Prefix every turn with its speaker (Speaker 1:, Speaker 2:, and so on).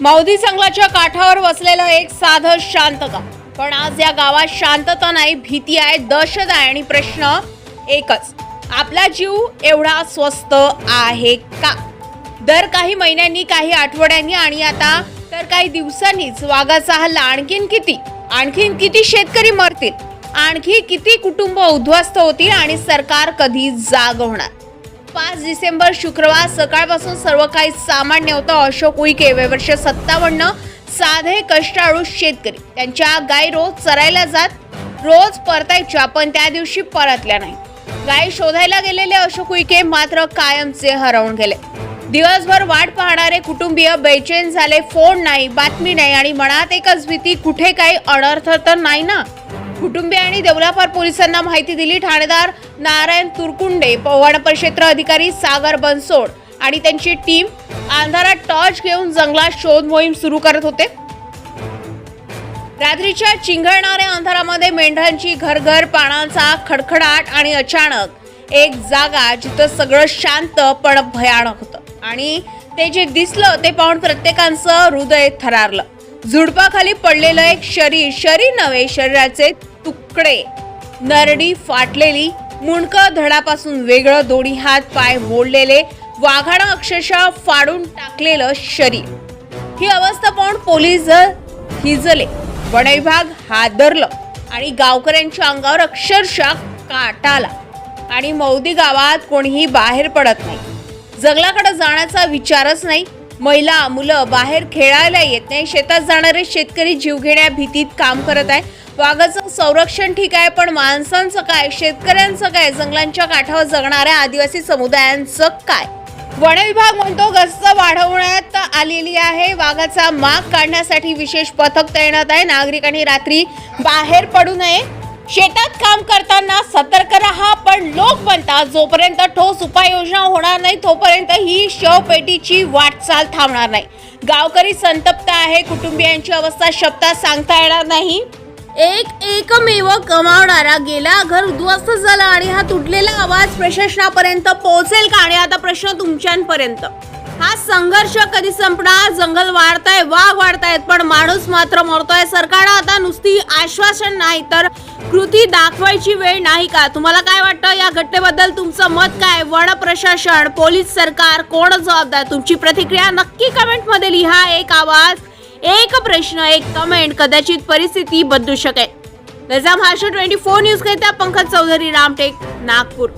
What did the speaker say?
Speaker 1: मौदी संघाच्या काठावर वसलेलं एक साधं शांत गाव. पण आज या गावात शांतता नाही भीती आहे दहशत आहे आणि प्रश्न एकच. आपला जीव एवढा स्वस्त आहे का? दर काही महिन्यांनी काही आठवड्यांनी आणि आता तर काही दिवसांनीच वाघाचा हल्ला आणखीन किती? आणखीन किती शेतकरी मरतील? आणखी किती कुटुंब उद्ध्वस्त होतील आणि सरकार कधी जाग होणार? पाच डिसेंबर शुक्रवार सकाळपासून सर्व काही सामान्य होतं. अशोक उईके वय वर्ष सत्तावन्न साधे कष्टाळू शेतकरी. त्यांच्या गायी रोज चरायला जात रोज परतायच्या पण त्या दिवशी परतल्या नाही. गायी शोधायला गेलेले अशोक उईके मात्र कायमचे हरवून गेले. दिवसभर वाट पाहणारे कुटुंबीय बेचैन झाले. फोन नाही बातमी नाही आणि मनात एकच भीती कुठे काही अनर्थ तर नाही ना? कुटुंबियांनी देवलापार पोलिसांना माहिती दिली. ठाणेदार नारायण तुरकुंडे वन परिक्षेत्र अधिकारी सागर बनसोड आणि त्यांची टीम अंधारात टॉर्च घेऊन जंगलात शोध मोहीम सुरू करत होते. रात्रीच्या चिंघळणाऱ्या अंधारामध्ये मेंढ्यांची घरघर पानांचा खडखडाट आणि अचानक एक जागा जिथं सगळं शांत पण भयानक होतं. आणि ते जे दिसलं ते पाहून प्रत्येकाचं हृदय थरारलं. झुडपाखाली पडलेलं एक शरीर शरीर नव्हे शरीराचे तुकडे. नरडी फाटलेली मुंडकं धडापासून वेगळं दोन्ही हात पाय मोडलेले वाघाणं अक्षरशः फाडून टाकलेलं शरीर. ही अवस्था पाहून पोलीस हिजले वन विभाग हादरलं आणि गावकऱ्यांच्या अंगावर अक्षरशः काटा आला आणि मौदी गावात कोणीही बाहेर पडत नाही. जंगलाकडे जाण्याचा विचारच नाही महिला मुलं बाहेर खेळायला येत नाही. शेतात जाणारे शेतकरी जीवघेण्या भीतीत काम करत आहे वाघाचं संरक्षण ठीक आहे पण माणसांचं काय? शेतकऱ्यांचं काय? जंगलांच्या काठावर जगणाऱ्या आदिवासी समुदायांचं काय? वन विभाग म्हणतो गस्त वाढवण्यात आलेली आहे. वाघाचा माग काढण्यासाठी विशेष पथक तैनात आहे. नागरिकांनी रात्री बाहेर पडू नये. शेतात काम करताना सतर्क राहा पण लोक म्हणतात जोपर्यंत ठोस उपाययोजना होणार नाही तोपर्यंत ही शवपेटीची वाटचाल थांबणार नाही. गावकरी संतप्त आहे. कुटुंबियांची अवस्था शब्दात सांगता येणार नाही. एक एकमेव कमावणारा गेला घर उद्ध्वस्त झाला आणि हा तुटलेला आवाज प्रशासनापर्यंत पोहोचेल का? आणि आता प्रश्न तुमच्यांपर्यंत. हा संघर्ष कधी संपणार? जंगल वाढताय वाघ वाढतायत पण माणूस मात्र मरतोय. सरकारला आता नुसती आश्वासन नाही तर कृती दाखवायची वेळ नाही का? तुम्हाला काय वाटतं या घटनेबद्दल? तुमचं मत काय? वन प्रशासन पोलीस सरकार कोण जबाबदार? तुमची प्रतिक्रिया नक्की कमेंटमध्ये लिहा. एक आवाज एक प्रश्न एक कमेंट. कदाचित परिस्थिती बदलू शकेल. नजाम हाशो ट्वेंटी फोर न्यूज करता पंकज चौधरी रामटेक नागपूर.